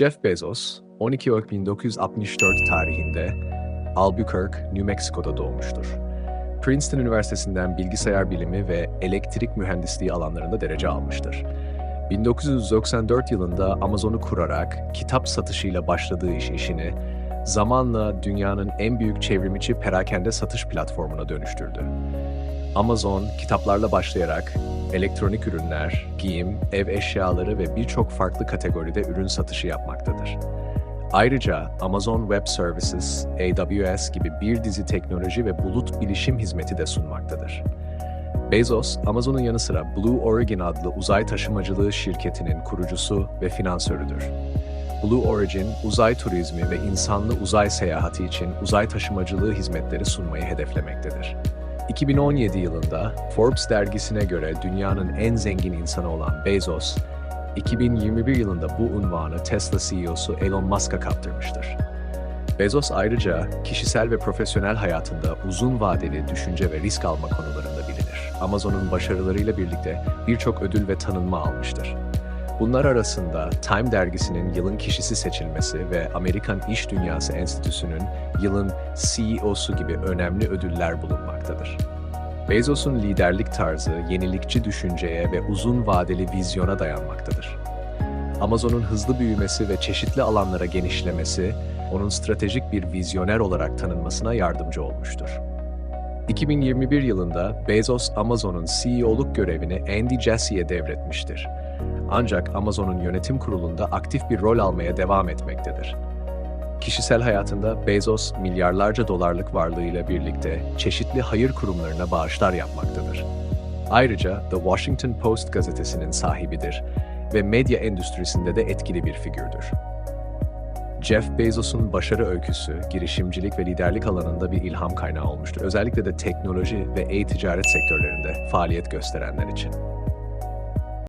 Jeff Bezos, 12 Ocak 1964 tarihinde Albuquerque, New Mexico'da doğmuştur. Princeton Üniversitesi'nden bilgisayar bilimi ve elektrik mühendisliği alanlarında derece almıştır. 1994 yılında Amazon'u kurarak kitap satışıyla başladığı iş işini zamanla dünyanın en büyük çevrimiçi perakende satış platformuna dönüştürdü. Amazon kitaplarla başlayarak elektronik ürünler, giyim, ev eşyaları ve birçok farklı kategoride ürün satışı yapmaktadır. Ayrıca Amazon Web Services, AWS gibi bir dizi teknoloji ve bulut bilişim hizmeti de sunmaktadır. Bezos, Amazon'un yanı sıra Blue Origin adlı uzay taşımacılığı şirketinin kurucusu ve finansörüdür. Blue Origin, uzay turizmi ve insanlı uzay seyahati için uzay taşımacılığı hizmetleri sunmayı hedeflemektedir. 2017 yılında Forbes dergisine göre dünyanın en zengin insanı olan Bezos, 2021 yılında bu unvanı Tesla CEO'su Elon Musk'a kaptırmıştır. Bezos ayrıca kişisel ve profesyonel hayatında uzun vadeli düşünce ve risk alma konularında bilinir. Amazon'un başarılarıyla birlikte birçok ödül ve tanınma almıştır. Bunlar arasında Time dergisinin yılın kişisi seçilmesi ve Amerikan İş Dünyası Enstitüsü'nün yılın CEO'su gibi önemli ödüller bulunmaktadır. Bezos'un liderlik tarzı yenilikçi düşünceye ve uzun vadeli vizyona dayanmaktadır. Amazon'un hızlı büyümesi ve çeşitli alanlara genişlemesi, onun stratejik bir vizyoner olarak tanınmasına yardımcı olmuştur. 2021 yılında Bezos Amazon'un CEO'luk görevini Andy Jassy'e devretmiştir. Ancak Amazon'un yönetim kurulunda aktif bir rol almaya devam etmektedir. Kişisel hayatında Bezos milyarlarca dolarlık varlığıyla birlikte çeşitli hayır kurumlarına bağışlar yapmaktadır. Ayrıca The Washington Post gazetesinin sahibidir ve medya endüstrisinde de etkili bir figürdür. Jeff Bezos'un başarı öyküsü, girişimcilik ve liderlik alanında bir ilham kaynağı olmuştur. Özellikle de teknoloji ve e-ticaret sektörlerinde faaliyet gösterenler için.